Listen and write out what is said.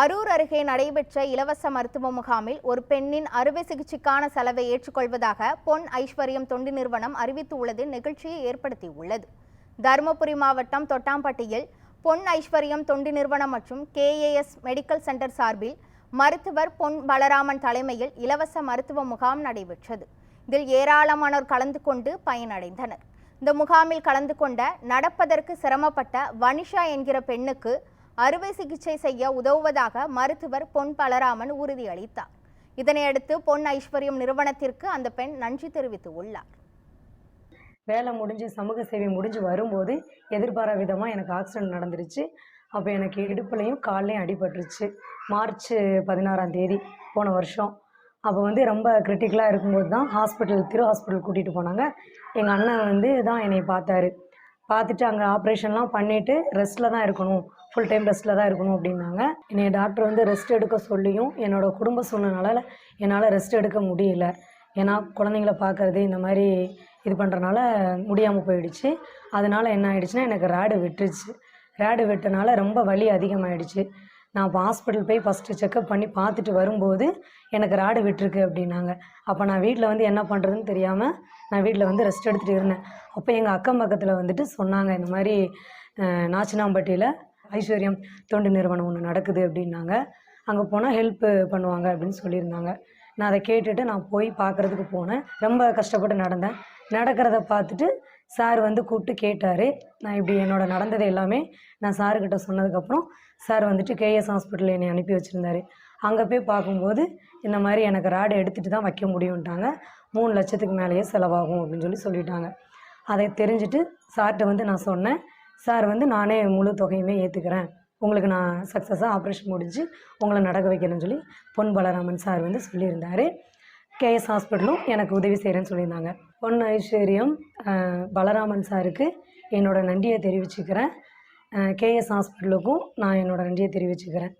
அரூர் அருகே நடைபெற்ற இலவச மருத்துவ முகாமில் ஒரு பெண்ணின் அறுவை சிகிச்சைக்கான செலவை ஏற்றுக்கொள்வதாக பொன் ஐஸ்வர்யம் தொண்டு நிறுவனம் அறிவித்துள்ளது. நிகழ்ச்சியை ஏற்படுத்தியுள்ளது. தருமபுரி மாவட்டம் தொட்டாம்பட்டியில் பொன் ஐஸ்வர்யம் தொண்டு நிறுவனம் மற்றும் கேஏஎஸ் மெடிக்கல் சென்டர் சார்பில் மருத்துவர் பொன் பலராமன் தலைமையில் இலவச மருத்துவ முகாம் நடைபெற்றது. இதில் ஏராளமானோர் கலந்து கொண்டு பயனடைந்தனர். இந்த முகாமில் கலந்து கொண்ட நடப்பதற்கு சிரமப்பட்ட வனிஷா என்கிற பெண்ணுக்கு அறுவை சிகிச்சை செய்ய உதவுவதாக மருத்துவர் பொன் பலராமன் உறுதியளித்தார். இதனையடுத்து பொன் ஐஸ்வர்யம் நிறுவனத்திற்கு அந்த பெண் நன்றி தெரிவித்து உள்ளார் வேலை முடிஞ்சு சமூக சேவை முடிஞ்சு வரும்போது எதிர்பாரா விதமாக எனக்கு ஆக்சிடென்ட் நடந்துருச்சு. அப்போ எனக்கு இடுப்புலையும் கால்லையும் அடிபட்டுருச்சு. மார்ச் பதினாறாம் தேதி போன வருஷம். அப்போ வந்து ரொம்ப கிரிட்டிக்கலாக இருக்கும்போது தான் ஹாஸ்பிட்டல் திரு ஹாஸ்பிட்டல் கூட்டிகிட்டு போனாங்க. எங்கள் அண்ணன் வந்து தான் என்னை பார்த்தாரு. பார்த்துட்டு அங்கே ஆப்ரேஷன்லாம் பண்ணிவிட்டு ரெஸ்ட்டில் தான் இருக்கணும். ஃபுல் டைம் ரெஸ்ட்டில் தான் இருக்கணும் அப்படின்னாங்க. என்னை டாக்டர் வந்து ரெஸ்ட் எடுக்க சொல்லியும் என்னோட குடும்ப சூழ்நிலைனால என்னால் ரெஸ்ட் எடுக்க முடியல. ஏன்னா குழந்தைங்கள பார்க்கறது இந்த மாதிரி இது பண்ணுறனால முடியாமல் போயிடுச்சு. அதனால் என்ன ஆயிடுச்சுன்னா எனக்கு ரேடு விட்டுருச்சு. ரேடு விட்டனால ரொம்ப வலி அதிகமாகிடுச்சு நான் இப்போ ஹாஸ்பிட்டல் போய் ஃபஸ்ட்டு செக்கப் பண்ணி பார்த்துட்டு வரும்போது எனக்கு ராடு விட்டுருக்கு அப்படின்னாங்க. அப்போ நான் வீட்டில் வந்து என்ன பண்ணுறதுன்னு தெரியாமல் நான் வீட்டில் வந்து ரெஸ்ட் எடுத்துகிட்டு இருந்தேன். அப்போ எங்கள் அக்கம் பக்கத்தில் வந்துட்டு சொன்னாங்க இந்த மாதிரி நாச்சினாம்பட்டியில் ஐஸ்வர்யம் தொண்டு நிறுவனம் ஒன்று நடக்குது அப்படின்னாங்க. அங்கே போனால் ஹெல்ப்பு பண்ணுவாங்க அப்படின்னு சொல்லியிருந்தாங்க. நான் அதை கேட்டுட்டு நான் போய் பார்க்குறதுக்கு போனேன். ரொம்ப கஷ்டப்பட்டு நடந்தேன். நடக்கிறத பார்த்துட்டு சார் வந்து கூப்பிட்டு கேட்டார். நான் இப்படி என்னோட நடந்தது எல்லாமே நான் சாருக்கிட்ட சொன்னதுக்கப்புறம் சார் வந்துட்டு கேஎஸ் ஹாஸ்பிட்டல் என்னை அனுப்பி வச்சுருந்தாரு. அங்கே போய் பார்க்கும்போது இந்த மாதிரி எனக்கு ராடு எடுத்துகிட்டு தான் வைக்க முடியும்ட்டாங்க. மூணு லட்சத்துக்கு மேலேயே செலவாகும் அப்படின்னு சொல்லி சொல்லிட்டாங்க. அதை தெரிஞ்சுட்டு சார்கிட்ட வந்து நான் சொன்னேன். சார் வந்து நானே முழு தொகையுமே ஏற்றுக்கிறேன் உங்களுக்கு நான் சக்ஸஸாக ஆப்ரேஷன் முடிஞ்சு உங்களை நடக்க வைக்கிறேன்னு சொல்லி பொன் பலராமன் சார் வந்து சொல்லியிருந்தார். கேஎஸ் ஹாஸ்பிட்டலும் எனக்கு உதவி செய்கிறேன்னு சொல்லியிருந்தாங்க. பொன் ஐஸ்வர்யம் பலராமன் சாருக்கு என்னோடய நன்றியை தெரிவிச்சுக்கிறேன். கேஎஸ் ஹாஸ்பிட்டலுக்கும் நான் என்னோடய நன்றியை தெரிவிச்சுக்கிறேன்.